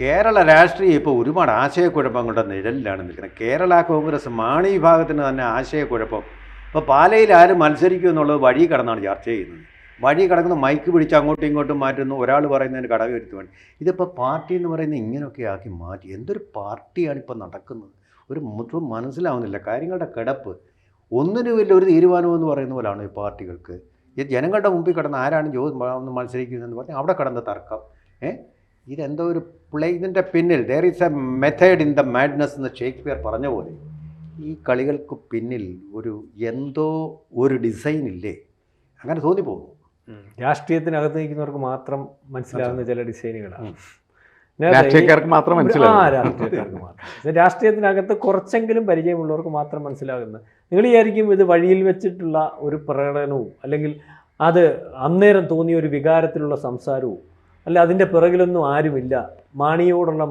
കേരള രാഷ്ട്രീയം ഇപ്പോൾ ഒരുപാട് ആശയക്കുഴപ്പങ്ങളുടെ നിഴലിലാണ് നിൽക്കുന്നത്. കേരള കോൺഗ്രസ് മാണി വിഭാഗത്തിന് തന്നെ ആശയക്കുഴപ്പം. ഇപ്പോൾ പാലയിൽ ആര് മത്സരിക്കും എന്നുള്ളത് വഴി കടന്നാണ് ചർച്ച ചെയ്യുന്നത്. വഴി കടക്കുന്ന മൈക്ക് പിടിച്ച് അങ്ങോട്ടും ഇങ്ങോട്ടും മാറ്റുന്നു. ഒരാൾ പറയുന്നതിന് കടവ് വേണ്ടി. ഇതിപ്പോൾ പാർട്ടി എന്ന് പറയുന്നത് ഇങ്ങനെയൊക്കെ ആക്കി മാറ്റി. എന്തൊരു പാർട്ടിയാണ് ഇപ്പോൾ നടക്കുന്നത്? ഒരു മുഴുവൻ മനസ്സിലാവുന്നില്ല. കാര്യങ്ങളുടെ കിടപ്പ്. ഒന്നിനും വലിയ ഒരു തീരുമാനം എന്ന് പറയുന്ന പോലെയാണ് ഈ പാർട്ടികൾക്ക്. ഈ ജനങ്ങളുടെ മുമ്പിൽ കിടന്ന് ആരാണ് ജോ മത്സരിക്കുന്നതെന്ന് പറഞ്ഞാൽ അവിടെ കിടന്ന തർക്കം. ഏ? ഇതെന്തോ ഒരു പ്ലേ ഇതിന്റെ പിന്നിൽ there is a method in the madness എന്ന് ഷേക്സ്പിയർ പറഞ്ഞ പോലെ ഈ കളികൾക്ക് പിന്നിൽ ഒരു എന്തോ ഒരു ഡിസൈൻ ഇല്ലേ? അങ്ങനെ തോന്നിപ്പോകും. രാഷ്ട്രീയത്തിനകത്ത് നിൽക്കുന്നവർക്ക് മാത്രം മനസ്സിലാവുന്ന ചില ഡിസൈനുകളാണ്. രാഷ്ട്രീയക്കാർക്ക് മാത്രം മനസ്സിലാവും രാഷ്ട്രീയക്കാർക്ക് മാത്രം. രാഷ്ട്രീയത്തിനകത്ത് കുറച്ചെങ്കിലും പരിചയമുള്ളവർക്ക് മാത്രം മനസ്സിലാകുന്ന നിങ്ങൾ വിചാരിക്കും ഇത് വഴിയിൽ വെച്ചിട്ടുള്ള ഒരു പ്രകടനവും അല്ലെങ്കിൽ അത് അന്നേരം തോന്നിയ ഒരു വികാരത്തിലുള്ള സംസാരവും അല്ല അതിന്റെ പിറകിലൊന്നും ആരുമില്ല. മാണിയോടുള്ള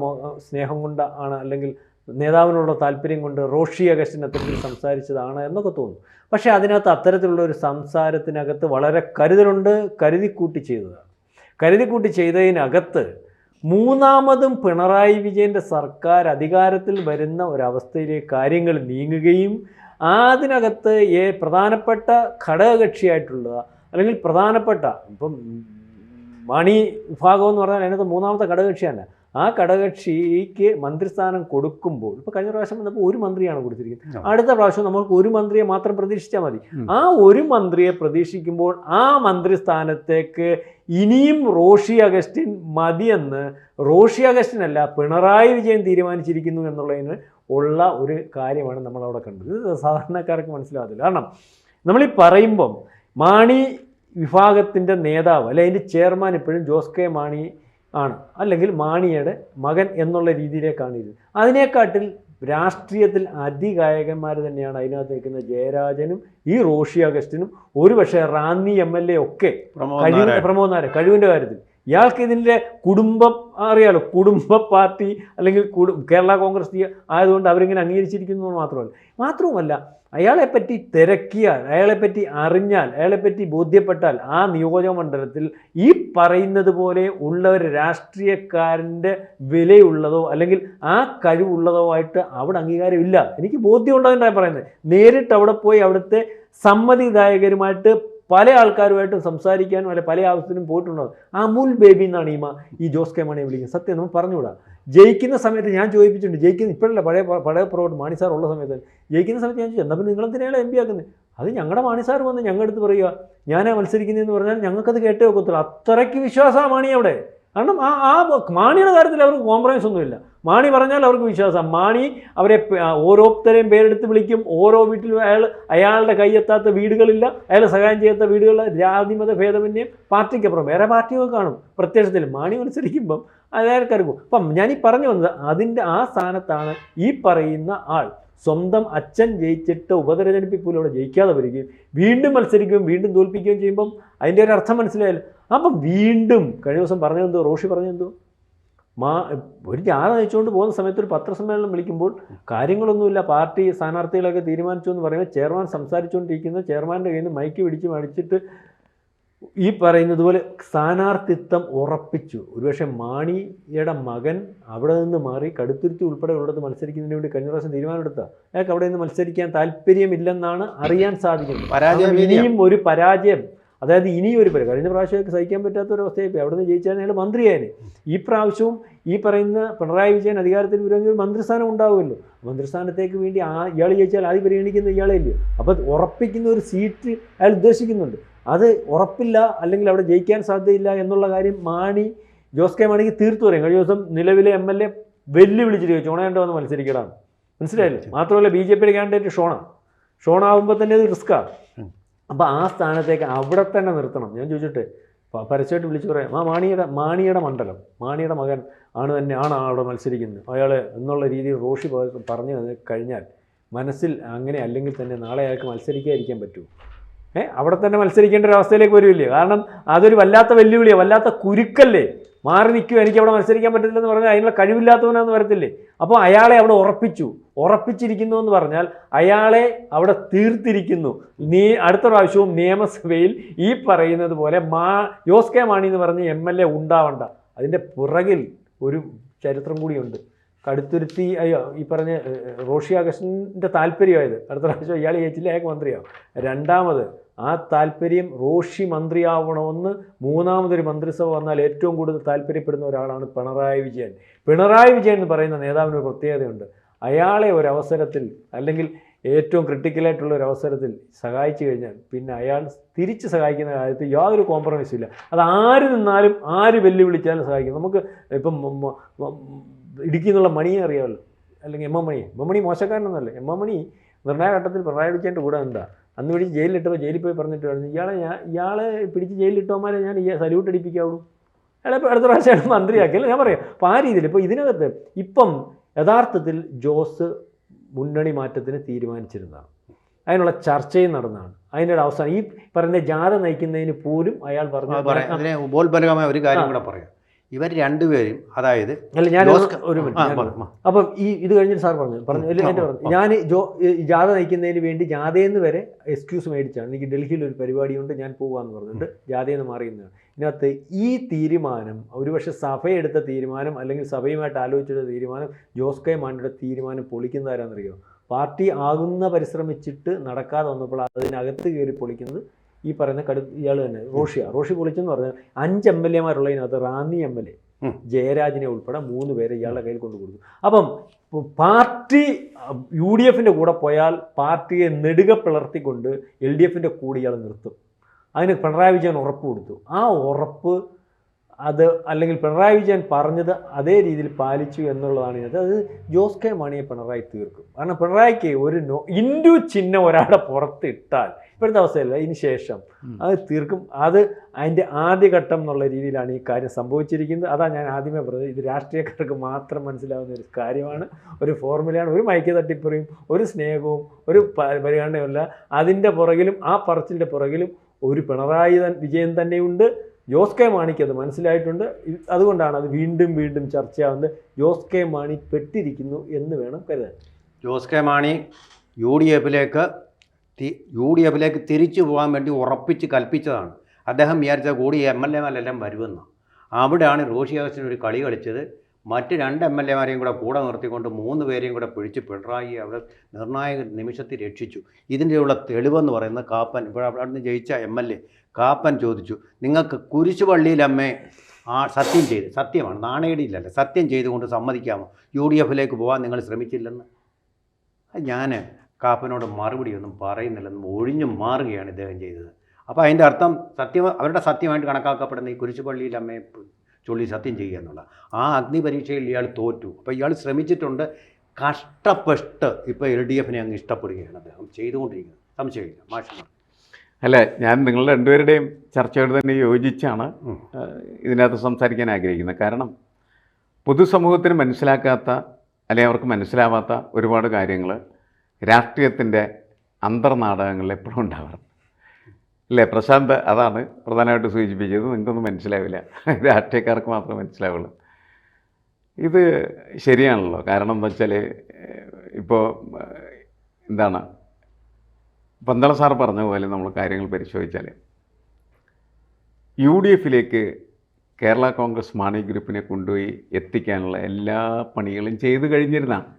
സ്നേഹം കൊണ്ട് ആണ് അല്ലെങ്കിൽ നേതാവിനോടുള്ള താല്പര്യം കൊണ്ട് റോഷി അഗസ്റ്റിനെ അത്തരത്തിൽ സംസാരിച്ചതാണ് എന്നൊക്കെ തോന്നും പക്ഷേ അതിനകത്ത് അത്തരത്തിലുള്ള ഒരു സംസാരത്തിനകത്ത് വളരെ കരുതലുണ്ട് കരുതിക്കൂട്ടി ചെയ്തതാണ്. കരുതിക്കൂട്ടി ചെയ്തതിനകത്ത് മൂന്നാമതും പിണറായി വിജയന്റെ സർക്കാർ അധികാരത്തിൽ വരുന്ന ഒരവസ്ഥയിലേക്ക് കാര്യങ്ങൾ നീങ്ങുകയും അതിനകത്ത് ഏ പ്രധാനപ്പെട്ട ഘടകകക്ഷിയായിട്ടുള്ള അല്ലെങ്കിൽ പ്രധാനപ്പെട്ട ഇപ്പം മണി വിഭാഗം എന്ന് പറഞ്ഞാൽ അതിനകത്ത് മൂന്നാമത്തെ ഘടകകക്ഷിയാണ് ആ ഘടകകക്ഷിക്ക് മന്ത്രിസ്ഥാനം കൊടുക്കുമ്പോൾ ഇപ്പോൾ കഴിഞ്ഞ പ്രാവശ്യം വന്നപ്പോൾ ഒരു മന്ത്രിയാണ് കൊടുത്തിരിക്കുന്നത്. അടുത്ത പ്രാവശ്യം നമുക്ക് ഒരു മന്ത്രിയെ മാത്രം പ്രതീക്ഷിച്ചാൽ മതി. ആ ഒരു മന്ത്രിയെ പ്രതീക്ഷിക്കുമ്പോൾ ആ മന്ത്രിസ്ഥാനത്തേക്ക് ഇനിയും റോഷി അഗസ്റ്റിൻ മതിയെന്ന് റോഷി അഗസ്റ്റിൻ അല്ല പിണറായി വിജയൻ തീരുമാനിച്ചിരിക്കുന്നു എന്നുള്ളതിന് ഉള്ള ഒരു കാര്യമാണ് നമ്മളവിടെ കണ്ടത്. ഇത് സാധാരണക്കാർക്ക് മനസ്സിലാകത്തില്ല കാരണം നമ്മളീ പറയുമ്പം മാണി വിഭാഗത്തിന്റെ നേതാവ് അല്ലെ അതിന്റെ ചെയർമാൻ ഇപ്പോഴും ജോസ് കെ മാണി ആണ്. അല്ലെങ്കിൽ മാണിയുടെ മകൻ എന്നുള്ള രീതിയിലേക്കാണ് ഇത്. അതിനെക്കാട്ടിൽ രാഷ്ട്രീയത്തിൽ അതികായകന്മാർ തന്നെയാണ് അതിനകത്ത് നിൽക്കുന്ന ജയരാജനും ഈ റോഷി അഗസ്റ്റിനും ഒരുപക്ഷെ റാന്നി എം എൽ എ ഒക്കെ കഴിവിന്റെ. പ്രമോദ് നായർ കഴിവിന്റെ കാര്യത്തിൽ. ഇയാൾക്ക് ഇതിന്റെ കുടുംബം അറിയാലോ കുടുംബ പാർട്ടി അല്ലെങ്കിൽ കേരള കോൺഗ്രസ് ആയതുകൊണ്ട് അവരിങ്ങനെ അംഗീകരിച്ചിരിക്കുന്നു മാത്രമല്ല. മാത്രവുമല്ല അയാളെപ്പറ്റി തിരക്കിയാൽ അയാളെപ്പറ്റി അറിഞ്ഞാൽ അയാളെപ്പറ്റി ബോധ്യപ്പെട്ടാൽ ആ നിയോജക മണ്ഡലത്തിൽ ഈ പറയുന്നത് പോലെ ഉള്ള ഒരു രാഷ്ട്രീയക്കാരന്റെ വിലയുള്ളതോ അല്ലെങ്കിൽ ആ കഴിവുള്ളതോ ആയിട്ട് അവിടെ അംഗീകാരമില്ല. എനിക്ക് ബോധ്യമുള്ളതിനാണ് പറയുന്നത് നേരിട്ട് അവിടെ പോയി അവിടുത്തെ സമ്മതിദായകരുമായിട്ട് പല ആൾക്കാരുമായിട്ടും സംസാരിക്കാനും അല്ലെ പല ആവശ്യത്തിനും പോയിട്ടുണ്ടാവും അമുൽ ബേബി എന്നാണ് ഈ മാ ഈ ജോസ് കെ മണിയെ വിളിക്കുന്നത്. സത്യം നമ്മൾ പറഞ്ഞുകൂടാ. ജയിക്കുന്ന സമയത്ത് ഞാൻ ചോദിപ്പിച്ചിട്ടുണ്ട് ജയിക്കുന്ന ഇപ്പോഴല്ല പഴയ പഴയ പ്രവർത്തനം മാണി സാർ ഉള്ള സമയത്ത് ജയിക്കുന്ന സമയത്ത് ഞാൻ ചോദിച്ചു എന്നാൽ പിന്നെ നിങ്ങളെന്തിനാണ് എം പി ആക്കുന്നത് അത് ഞങ്ങളുടെ മാണി സാർ വന്ന് ഞങ്ങളുടെ അടുത്ത് പറയുക ഞാനാ മത്സരിക്കുന്നതെന്ന് പറഞ്ഞാൽ ഞങ്ങൾക്കത് കേട്ടേ ഒക്കത്തുള്ളൂ. അത്രയ്ക്ക് വിശ്വാസമാണ് മാണി അവിടെ. കാരണം ആ ആ മാണിയുടെ കാര്യത്തിൽ അവർക്ക് കോംപ്രമൈസ് ഒന്നുമില്ല. മാണി പറഞ്ഞാൽ അവർക്ക് വിശ്വാസം. മാണി അവരെ ഓരോരുത്തരെയും പേരെടുത്ത് വിളിക്കും. ഓരോ വീട്ടിലും അയാൾ അയാളുടെ കൈയെത്താത്ത വീടുകളില്ല. അയാൾ സഹായം ചെയ്യാത്ത വീടുകളിൽ ജാതിമത ഭേദമന്യം പാർട്ടിക്കപ്പുറം. വേറെ പാർട്ടിയൊക്കെ കാണും. പ്രത്യക്ഷത്തിൽ മാണി മത്സരിക്കുമ്പം അയാൾക്കാർക്കും അപ്പം ഞാനീ പറഞ്ഞു വന്നത് അതിന്റെ ആ സ്ഥാനത്താണ് ഈ പറയുന്ന ആൾ. സ്വന്തം അച്ഛൻ ജയിച്ചിട്ട് ഉപതെരഞ്ഞെടുപ്പിലൂടെ ജയിക്കാതെ വരികയും വീണ്ടും മത്സരിക്കുകയും വീണ്ടും തോൽപ്പിക്കുകയും ചെയ്യുമ്പം അതിന്റെ ഒരു അർത്ഥം മനസ്സിലായാലും അപ്പം വീണ്ടും കഴിഞ്ഞ ദിവസം പറഞ്ഞതെന്തോ റോഷി പറഞ്ഞെന്തോ മാ ഒരു ജാഥ നയിച്ചുകൊണ്ട് പോകുന്ന സമയത്ത് ഒരു പത്രസമ്മേളനം വിളിക്കുമ്പോൾ കാര്യങ്ങളൊന്നുമില്ല പാർട്ടി സ്ഥാനാർത്ഥികളൊക്കെ തീരുമാനിച്ചു എന്ന് പറയുമ്പോൾ ചെയർമാൻ സംസാരിച്ചുകൊണ്ടിരിക്കുന്ന ചെയർമാന്റെ കയ്യിൽ നിന്ന് മൈക്ക് പിടിച്ച് മടിച്ചിട്ട് ഈ പറയുന്നത് പോലെ സ്ഥാനാർത്ഥിത്വം ഉറപ്പിച്ചു. ഒരുപക്ഷെ മാണിയുടെ മകൻ അവിടെ നിന്ന് മാറി കടുത്തുരുത്തി ഉൾപ്പെടെ ഉള്ളത് മത്സരിക്കുന്നതിന് വേണ്ടി കഴിഞ്ഞ പ്രാവശ്യം തീരുമാനമെടുത്ത അയാൾക്ക് അവിടെ നിന്ന് മത്സരിക്കാൻ താല്പര്യമില്ലെന്നാണ് അറിയാൻ സാധിക്കുന്നത്. പരാജയം ഇനിയും ഒരു പരാജയം. അതായത് ഇനിയൊരു ഒരു പരാജയം കഴിഞ്ഞ പ്രാവശ്യമൊക്കെ സഹിക്കാൻ പറ്റാത്ത ഒരു അവസ്ഥയായി പോയി അവിടെ നിന്ന് ജയിച്ചാൽ അയാൾ മന്ത്രിയായനെ ഈ പ്രാവശ്യവും ഈ പറയുന്ന പിണറായി വിജയൻ അധികാരത്തിൽ വരുമെങ്കിൽ ഒരു മന്ത്രിസ്ഥാനം ഉണ്ടാവുമല്ലോ. മന്ത്രിസ്ഥാനത്തേക്ക് വേണ്ടി ആ ഇയാൾ ജയിച്ചാൽ ആദ്യം പരിഗണിക്കുന്ന ഇയാളെ ഇല്ലയോ അപ്പോൾ ഉറപ്പിക്കുന്ന ഒരു സീറ്റ് അയാൾ ഉദ്ദേശിക്കുന്നുണ്ട്. അത് ഉറപ്പില്ല അല്ലെങ്കിൽ അവിടെ ജയിക്കാൻ സാധ്യതയില്ല എന്നുള്ള കാര്യം മാണി ജോസ് കെ മാണിക്ക് തീർത്തു പറയും. കഴിഞ്ഞ ദിവസം നിലവിലെ എം എൽ എ വെല്ലുവിളിച്ചിട്ട് ചോദിച്ചു വന്ന് മത്സരിക്കണം മനസ്സിലായില്ലേ? മാത്രമല്ല ബി ജെ പിയുടെ കാൻഡിഡേറ്റ് ഷോണ. ഷോണാവുമ്പോൾ തന്നെ അത് റിസ്ക്കാണ്. അപ്പോൾ ആ സ്ഥാനത്തേക്ക് അവിടെ തന്നെ നിർത്തണം. ഞാൻ ചോദിച്ചിട്ട് പരസ്യമായിട്ട് വിളിച്ചു പറയാം. ആ മാണിയുടെ മാണിയുടെ മണ്ഡലം മാണിയുടെ മകൻ ആണ് തന്നെ ആണ് അവിടെ മത്സരിക്കുന്നത്. അയാൾ എന്നുള്ള രീതിയിൽ റോഷി പറഞ്ഞു കഴിഞ്ഞാൽ മനസ്സിൽ അങ്ങനെ അല്ലെങ്കിൽ തന്നെ നാളെ അയാൾക്ക് മത്സരിക്കാതിരിക്കാൻ പറ്റുമോ? ഏഹ് അവിടെ തന്നെ മത്സരിക്കേണ്ട ഒരു അവസ്ഥയിലേക്ക് വരുമില്ലേ കാരണം അതൊരു വല്ലാത്ത വെല്ലുവിളിയാണ് വല്ലാത്ത കുരുക്കല്ലേ? മാറി നിൽക്കും എനിക്ക് അവിടെ മത്സരിക്കാൻ പറ്റത്തില്ലെന്ന് പറഞ്ഞാൽ അതിനുള്ള കഴിവില്ലാത്തവനാന്ന് വരത്തില്ലേ? അപ്പോൾ അയാളെ അവിടെ ഉറപ്പിച്ചു. ഉറപ്പിച്ചിരിക്കുന്നു എന്ന് പറഞ്ഞാൽ അയാളെ അവിടെ തീർത്തിരിക്കുന്നു. നീ അടുത്ത പ്രാവശ്യവും നിയമസഭയിൽ ഈ പറയുന്നത് പോലെ മാ ജോസ് കെ മാണി എന്ന് പറഞ്ഞ് എം എൽ എ ഉണ്ടാവണ്ട. അതിന്റെ പുറകിൽ ഒരു ചരിത്രം കൂടിയുണ്ട്. കടുത്തുരുത്തി അയ്യോ ഈ പറഞ്ഞ റോഷി അഗസ്റ്റിന്റെ താല്പര്യമായത്. അടുത്ത പ്രാവശ്യം ഇയാൾ ജയിച്ചില്ല അയാൾക്ക് മന്ത്രിയാവും. രണ്ടാമത് ആ താല്പര്യം റോഷി മന്ത്രിയാവണമെന്ന് മൂന്നാമതൊരു മന്ത്രിസഭ വന്നാൽ ഏറ്റവും കൂടുതൽ താല്പര്യപ്പെടുന്ന ഒരാളാണ് പിണറായി വിജയൻ. പിണറായി വിജയൻ എന്ന് പറയുന്ന നേതാവിന് ഒരു പ്രത്യേകതയുണ്ട്. അയാളെ ഒരവസരത്തിൽ അല്ലെങ്കിൽ ഏറ്റവും ക്രിട്ടിക്കലായിട്ടുള്ള ഒരു അവസരത്തിൽ സഹായിച്ചു കഴിഞ്ഞാൽ പിന്നെ അയാൾ തിരിച്ച് സഹായിക്കുന്ന കാര്യത്തിൽ യാതൊരു കോംപ്രമൈസും ഇല്ല. അത് ആര് നിന്നാലും ആര് വെല്ലുവിളിച്ചാലും സഹായിക്കും. നമുക്ക് ഇപ്പം മ- എന്നുള്ള മണിയെ അറിയാമല്ലോ. അല്ലെങ്കിൽ M M Mani M M Mani മോശക്കാരനൊന്നുമല്ല. M M Mani നിർണായക ഘട്ടത്തിൽ പിണറായി വിജയന്റെ കൂടെ എന്താ അന്ന് പിടിച്ച് ജയിലിലിട്ടപ്പോൾ ജയിലിൽ പോയി പറഞ്ഞിട്ട് പറഞ്ഞു ഇയാളെ ഞാൻ ഇയാളെ പിടിച്ച് ജയിലിലിട്ടവന്മാരെ ഞാൻ ഈ സല്യൂട്ട് അടിപ്പിക്കാവുള്ളൂ അയാളെ ഇപ്പോൾ അടുത്ത പ്രാവശ്യമാണ് മന്ത്രിയാക്കിയല്ല ഞാൻ പറയാം. അപ്പോൾ ആ രീതിയിൽ ഇപ്പോൾ ഇതിനകത്ത് ഇപ്പം യഥാർത്ഥത്തിൽ ജോസ് മുന്നണി മാറ്റത്തിന് തീരുമാനിച്ചിരുന്നതാണ്. അതിനുള്ള ചർച്ചയും നടന്നതാണ്. അതിന്റെ ഒരു അവസാനം ഈ പറയുന്ന ജാഥ നയിക്കുന്നതിന് പോലും അയാൾ പറഞ്ഞു ബോൽബലകമായ ഒരു കാര്യം കൂടെ പറയാം. ഇവർ രണ്ടുപേരും അതായത് അല്ല ഞാൻ ഒരു മിനിറ്റ് അപ്പം ഈ ഇത് കഴിഞ്ഞിട്ട് സാർ പറഞ്ഞു പറഞ്ഞു എന്റെ പറഞ്ഞു ഞാൻ ജോ ജാഥ നയിക്കുന്നതിന് വേണ്ടി ജാഥയെന്ന് വരെ എക്സ്ക്യൂസ് മേടിച്ചാണ്. എനിക്ക് ഡൽഹിയിൽ ഒരു പരിപാടി ഉണ്ട് ഞാൻ പോകാമെന്ന് പറഞ്ഞിട്ട് ജാഥയെന്ന് മാറിയുന്നതാണ് ഇതിനകത്ത് ഈ തീരുമാനം ഒരുപക്ഷെ സഭയെടുത്ത തീരുമാനം അല്ലെങ്കിൽ സഭയുമായിട്ട് ആലോചിച്ചെടുത്ത തീരുമാനം ജോസ് കെ മാണിയുടെ തീരുമാനം പൊളിക്കുന്നതാരാണെന്നറിയോ പാർട്ടി ആകുന്ന പരിശ്രമിച്ചിട്ട് നടക്കാതെ വന്നപ്പോൾ അതിനകത്ത് കയറി പൊളിക്കുന്നത് ഈ പറയുന്ന കടു ഇയാൾ തന്നെ റോഷിയ. റോഷി പൊളിച്ചെന്ന് പറഞ്ഞാൽ അഞ്ച് എം എൽ എമാരുള്ളതിനകത്ത് റാന്നി എം എൽ എ. ജയരാജിനെ ഉൾപ്പെടെ മൂന്ന് പേരെ ഇയാളുടെ കയ്യിൽ കൊണ്ടു കൊടുത്തു. അപ്പം പാർട്ടി യു ഡി എഫിന്റെ കൂടെ പോയാൽ പാർട്ടിയെ നെടുക പിളർത്തിക്കൊണ്ട് എൽ ഡി എഫിന്റെ കൂടെ ഇയാൾ നിർത്തും. അതിന് പിണറായി വിജയൻ ഉറപ്പ് കൊടുത്തു. ആ ഉറപ്പ് അത് അല്ലെങ്കിൽ പിണറായി വിജയൻ പറഞ്ഞത് അതേ രീതിയിൽ പാലിച്ചു എന്നുള്ളതാണ് ഇതിനകത്ത്. അത് ജോസ് കെ മാണിയെ പിണറായി തീർക്കും. കാരണം പിണറായിക്ക് ഒരു നോ ഇൻഡു ചിഹ്നം ഒരാളെ പുറത്തിട്ടാൽ ഇപ്പോഴത്തെ അവസ്ഥയല്ല ഇതിന് ശേഷം അത് തീർക്കും. അത് അതിന്റെ ആദ്യഘട്ടം എന്നുള്ള രീതിയിലാണ് ഈ കാര്യം സംഭവിച്ചിരിക്കുന്നത്. അതാ ഞാൻ ആദ്യമേ പറഞ്ഞത്. ഇത് രാഷ്ട്രീയക്കാർക്ക് മാത്രം മനസ്സിലാവുന്ന ഒരു കാര്യമാണ്. ഒരു ഫോർമുലയാണ്. ഒരു മൈക്ക് തട്ടിപ്പറിയും ഒരു സ്നേഹവും ഒരു പരിഗണനയുമല്ല. അതിന്റെ പുറകിലും ആ പറച്ചിലിന്റെ പുറകിലും ഒരു പിണറായി വിജയൻ തന്നെയുണ്ട്. ജോസ് കെ മാണിക്ക് അത് മനസ്സിലായിട്ടുണ്ട്. അതുകൊണ്ടാണ് അത് വീണ്ടും വീണ്ടും ചർച്ചയാവുന്നത്. ജോസ് കെ മാണി പെട്ടിരിക്കുന്നു എന്ന് വേണം കരുതാൻ. Jose K Mani U D എഫിലേക്ക് യു ഡി എഫിലേക്ക് തിരിച്ചു പോകാൻ വേണ്ടി ഉറപ്പിച്ച് കൽപ്പിച്ചതാണ്. അദ്ദേഹം വിചാരിച്ച കൂടി എം എൽ എമാരെല്ലാം വരുമെന്ന്. അവിടെയാണ് റോഷി അഗസ്റ്റിൻ ഒരു കളി കളിച്ചത്. മറ്റ് രണ്ട് എം എൽ എമാരെയും കൂടെ കൂടെ നിർത്തിക്കൊണ്ട് മൂന്ന് പേരെയും കൂടെ പിടിച്ച് പിണറായി അവിടെ നിർണായക നിമിഷത്തിൽ രക്ഷിച്ചു. ഇതിന്റെയുള്ള തെളിവെന്ന് പറയുന്നത് കാപ്പൻ ഇപ്പോൾ അവിടെ നിന്ന് ജയിച്ച എം എൽ എ കാപ്പൻ ചോദിച്ചു നിങ്ങൾക്ക് കുരിശുപള്ളിയിലമ്മേ ആ സത്യം ചെയ്ത് സത്യമാണ് നാണയടിയില്ലല്ലേ സത്യം ചെയ്തുകൊണ്ട് സമ്മതിക്കാമോ? യു ഡി എഫിലേക്ക് പോകാൻ നിങ്ങൾ ശ്രമിച്ചില്ലെന്ന്? ഞാൻ കാപ്പനോട് മറുപടി ഒന്നും പറയുന്നില്ലെന്നും ഒഴിഞ്ഞു മാറുകയാണ് ഇദ്ദേഹം ചെയ്തത്. അപ്പോൾ അതിന്റെ അർത്ഥം സത്യം അവരുടെ സത്യമായിട്ട് കണക്കാക്കപ്പെടുന്ന ഈ പ് ചൊല്ലി സത്യം ചെയ്യുക എന്നുള്ള. ആ അഗ്നി പരീക്ഷയിൽ ഇയാൾ തോറ്റു. അപ്പോൾ ഇയാൾ ശ്രമിച്ചിട്ടുണ്ട്. കഷ്ടപ്പെട്ട് ഇപ്പോൾ എൽ ഡി എഫിനെ അങ്ങ് ഇഷ്ടപ്പെടുകയാണ് അദ്ദേഹം. ചെയ്തുകൊണ്ടിരിക്കുന്നത് സംശയമില്ല. മാഷ് അല്ല ഞാൻ നിങ്ങൾ രണ്ടുപേരുടെയും ചർച്ചയോട് തന്നെ യോജിച്ചാണ്. ഇതിനകത്ത് സംസാരിക്കാൻ ആഗ്രഹിക്കുന്നത്. കാരണം പൊതുസമൂഹത്തിന് മനസ്സിലാക്കാത്ത അല്ലെങ്കിൽ അവർക്ക് മനസ്സിലാവാത്ത ഒരുപാട് കാര്യങ്ങൾ രാഷ്ട്രീയത്തിന്റെ അന്തർനാടകങ്ങളിൽ എപ്പോഴും ഉണ്ടാവാറുണ്ട്. അല്ലേ പ്രശാന്ത് അതാണ് പ്രധാനമായിട്ട് സൂചിപ്പിച്ചത്. നിങ്ങൾക്കൊന്നും മനസ്സിലാവില്ല. രാഷ്ട്രീയക്കാർക്ക് മാത്രമേ മനസ്സിലാവുള്ളൂ. ഇത് ശരിയാണല്ലോ. കാരണം എന്താ വെച്ചാൽ ഇപ്പോൾ എന്താണ് പന്തള സാർ പറഞ്ഞ പോലെ നമ്മൾ കാര്യങ്ങൾ പരിശോധിച്ചാൽ യു ഡി എഫിലേക്ക് കേരള കോൺഗ്രസ് മാണി ഗ്രൂപ്പിനെ കൊണ്ടുപോയി എത്തിക്കാനുള്ള എല്ലാ പണികളും ചെയ്തു കഴിഞ്ഞിരുന്നാണ്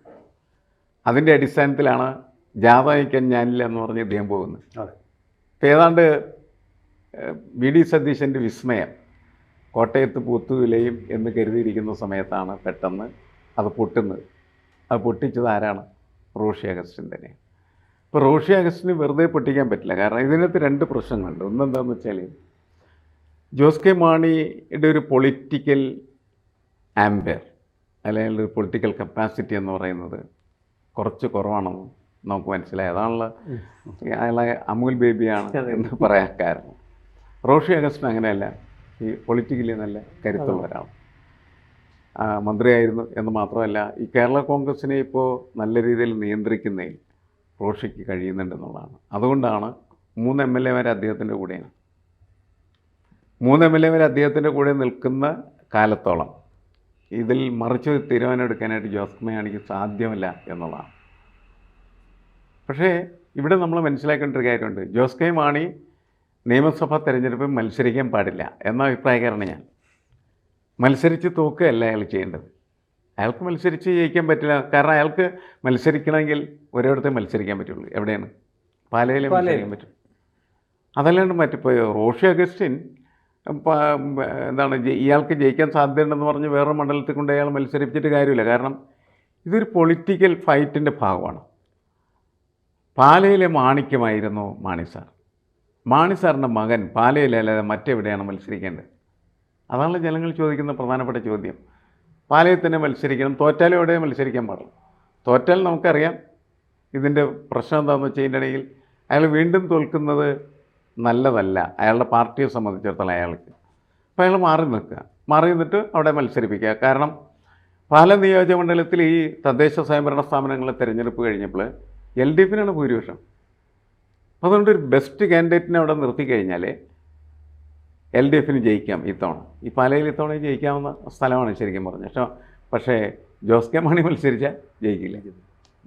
അതിന്റെ അടിസ്ഥാനത്തിലാണ് ജാഥ നയിക്കാൻ ഞാനില്ല എന്ന് പറഞ്ഞ് ഇദ്ദേഹം പോകുന്നത്. അതെ. ഏതാണ്ട് വി ഡി സതീശന്റെ വിസ്മയം കോട്ടയത്ത് പൂത്തു വിലയും എന്ന് കരുതിയിരിക്കുന്ന സമയത്താണ് പെട്ടെന്ന് അത് പൊട്ടുന്നത്. അത് പൊട്ടിച്ചത് ആരാണ്? റോഷി അഗസ്റ്റിൻ തന്നെ ഇപ്പോൾ റോഷി അഗസ്റ്റിന് വെറുതെ പൊട്ടിക്കാൻ പറ്റില്ല. കാരണം ഇതിനകത്ത് രണ്ട് പ്രശ്നങ്ങളുണ്ട്. ഒന്നെന്താണെന്ന് വെച്ചാൽ ജോസ് കെ മാണിയുടെ ഒരു പൊളിറ്റിക്കൽ ആംബിയർ അല്ലെങ്കിൽ ഒരു പൊളിറ്റിക്കൽ കപ്പാസിറ്റി എന്ന് പറയുന്നത് കുറച്ച് കുറവാണെന്ന് നമുക്ക് മനസ്സിലായി. അതാണല്ലോ അയാളെ അമൂൽ ബേബിയാണ് എന്ന് പറയാൻ കാരണം. റോഷി അഗസ്റ്റിൻ അങ്ങനെയല്ല ഈ പൊളിറ്റിക്കലി നല്ല കരുത്തുള്ള ഒരാളാണ് മന്ത്രിയായിരുന്നു എന്ന് മാത്രമല്ല ഈ കേരള കോൺഗ്രസിനെ ഇപ്പോൾ നല്ല രീതിയിൽ നിയന്ത്രിക്കുന്നതിൽ റോഷിക്ക് കഴിയുന്നുണ്ടെന്നുള്ളതാണ് അതുകൊണ്ടാണ് മൂന്ന് എം എൽ എമാർ അദ്ദേഹത്തിന്റെ കൂടെയാണ്. മൂന്ന് എം എൽ എമാർ അദ്ദേഹത്തിന്റെ കൂടെ നിൽക്കുന്ന കാലത്തോളം ഇതിൽ മറിച്ച് തീരുമാനം എടുക്കാനായിട്ട് ജോസ് മേയാണിക്ക് സാധ്യമല്ല എന്നുള്ളതാണ്. പക്ഷേ ഇവിടെ നമ്മൾ മനസ്സിലാക്കേണ്ട ഒരു കാര്യമുണ്ട്. ജോസ് കെ മാണി നിയമസഭാ തെരഞ്ഞെടുപ്പിൽ മത്സരിക്കാൻ പാടില്ല എന്ന അഭിപ്രായക്കാരനാണ് ഞാൻ. മത്സരിച്ച് തോക്കുകയല്ല അയാൾ ചെയ്യേണ്ടത്. അയാൾക്ക് മത്സരിച്ച് ജയിക്കാൻ പറ്റില്ല. കാരണം അയാൾക്ക് മത്സരിക്കണമെങ്കിൽ ഒരിടത്തേ മത്സരിക്കാൻ പറ്റുള്ളൂ. എവിടെയാണ്? പാലയിലെ. മത്സരിക്കാൻ പറ്റും. അതല്ലാണ്ട് മറ്റിപ്പോൾ റോഷി അഗസ്റ്റിൻ എന്താണ് ഇയാൾക്ക് ജയിക്കാൻ സാധ്യതയുണ്ടെന്ന് പറഞ്ഞ് വേറൊരു മണ്ഡലത്തിൽ കൊണ്ട് അയാൾ മത്സരിപ്പിച്ചിട്ട് കാര്യമില്ല. കാരണം ഇതൊരു പൊളിറ്റിക്കൽ ഫൈറ്റിന്റെ ഭാഗമാണ്. പാലയിലെ മാണിക്യമായിരുന്നു മാണി സാർ. മാണി സാറിന്റെ മകൻ പാലയിലല്ലാതെ മറ്റെവിടെയാണ് മത്സരിക്കേണ്ടത്? അതാണ് ജനങ്ങൾ ചോദിക്കുന്ന പ്രധാനപ്പെട്ട ചോദ്യം. പാലയിൽ തന്നെ മത്സരിക്കണം തോറ്റാലും എവിടെ മത്സരിക്കാൻ പാടുള്ളൂ തോറ്റാൽ നമുക്കറിയാം ഇതിന്റെ പ്രശ്നം എന്താണെന്ന് വെച്ച് കഴിഞ്ഞിട്ടുണ്ടെങ്കിൽ അയാൾ വീണ്ടും തോൽക്കുന്നത് നല്ലതല്ല. അയാളുടെ പാർട്ടിയെ സംബന്ധിച്ചിടത്തോളം അയാൾക്ക്. അപ്പോൾ അയാൾ മാറി നിൽക്കുക. മാറി നിന്നിട്ട് അവിടെ മത്സരിപ്പിക്കുക. കാരണം പാല നിയോജകമണ്ഡലത്തിൽ ഈ തദ്ദേശ സ്വയംഭരണ സ്ഥാപനങ്ങളെ തിരഞ്ഞെടുപ്പ് കഴിഞ്ഞപ്പോൾ എൽ ഡി എഫിനാണ് ഭൂരിപക്ഷം. അതുകൊണ്ട് ഒരു ബെസ്റ്റ് കാൻഡിഡേറ്റിനെ അവിടെ നിർത്തി കഴിഞ്ഞാൽ എൽ ഡി എഫിന് ജയിക്കാം ഇത്തവണ. ഈ പാലയിൽ ഇത്തവണ ജയിക്കാവുന്ന സ്ഥലമാണ് ശരിക്കും പറഞ്ഞത്. പക്ഷേ പക്ഷേ ജോസ് കെ മാണി മത്സരിച്ചാൽ ജയിക്കില്ല.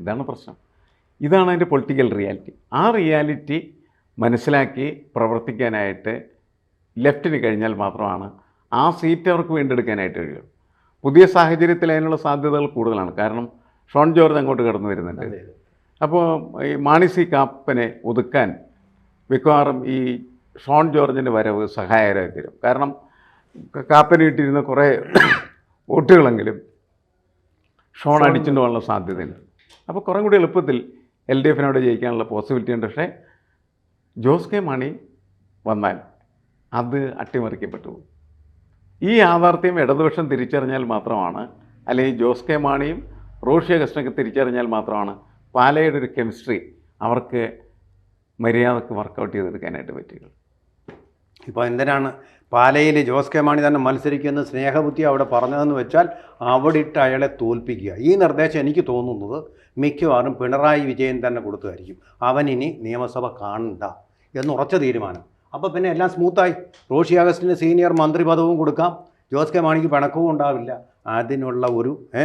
ഇതാണ് പ്രശ്നം. ഇതാണ് അതിന്റെ പൊളിറ്റിക്കൽ റിയാലിറ്റി ആ റിയാലിറ്റി മനസ്സിലാക്കി പ്രവർത്തിക്കാനായിട്ട് ലെഫ്റ്റിന് കഴിഞ്ഞാൽ മാത്രമാണ് ആ സീറ്റ് അവർക്ക് വീണ്ടെടുക്കാനായിട്ട് കഴിയും പുതിയ സാഹചര്യത്തിൽ അതിനുള്ള സാധ്യതകൾ കൂടുതലാണ്. കാരണം ഷോൺ ജോർജ് അങ്ങോട്ട് കടന്നു വരുന്നുണ്ട്. അപ്പോൾ ഈ മാണി സി കാപ്പനെ ഒതുക്കാൻ മിക്കവാറും ഈ ഷോൺ ജോർജിന്റെ വരവ് സഹായകരമായി തരും കാരണം കാപ്പൻ കാപ്പന് കിട്ടിയിരുന്ന കുറേ വോട്ടുകളെങ്കിലും ഷോൺ അടിച്ചുകൊണ്ട് പോകാനുള്ള സാധ്യതയുണ്ട്. അപ്പോൾ കുറേ കൂടി എളുപ്പത്തിൽ എൽ ഡി എഫിനോട് ജയിക്കാനുള്ള പോസിബിലിറ്റി ഉണ്ട് പക്ഷേ ജോസ് കെ മാണി വന്നാൽ അത് അട്ടിമറിക്കപ്പെട്ടു ഈ യാഥാർത്ഥ്യം ഇടതുപക്ഷം തിരിച്ചറിഞ്ഞാൽ മാത്രമാണ് അല്ലെങ്കിൽ ജോസ് കെ മാണിയും റോഷി അഗസ്റ്റനൊക്കെ തിരിച്ചറിഞ്ഞാൽ മാത്രമാണ് പാലയുടെ ഒരു കെമിസ്ട്രി അവർക്ക് മര്യാദയ്ക്ക് വർക്കൗട്ട് ചെയ്തെടുക്കാനായിട്ട് പറ്റുകയുള്ളൂ ഇപ്പോൾ എന്തിനാണ് പാലയിൽ ജോസ് കെ മാണി തന്നെ മത്സരിക്കുന്ന സ്നേഹബുദ്ധി അവിടെ പറഞ്ഞതെന്ന് വെച്ചാൽ അവിടെ ഇട്ട് അയാളെ തോൽപ്പിക്കുക. ഈ നിർദ്ദേശം എനിക്ക് തോന്നുന്നത് മിക്കവാറും പിണറായി വിജയൻ തന്നെ കൊടുത്തതായിരിക്കും. അവൻ ഇനി നിയമസഭ കാണണ്ട എന്നുറച്ച തീരുമാനം. അപ്പോൾ പിന്നെ എല്ലാം സ്മൂത്തായി റോഷി അഗസ്റ്റിന് സീനിയർ മന്ത്രി പദവും കൊടുക്കാം. ജോസ് കെ മാണിക്ക് പിണക്കവും ഉണ്ടാവില്ല. അതിനുള്ള ഒരു ഏ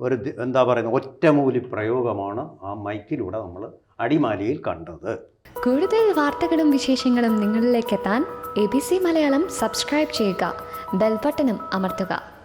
ഒരു എന്താ പറയുന്നത് ഒറ്റമൂലി പ്രയോഗമാണ് ആ മൈക്കിലൂടെ നമ്മൾ അടിമാലിയിൽ കണ്ടത്. കൂടുതൽ വാർത്തകളും വിശേഷങ്ങളും നിങ്ങളിലേക്ക് എത്താൻ A B C Malayalam subscribe ചെയ്യുക. ബെൽബട്ടനും അമർത്തുക.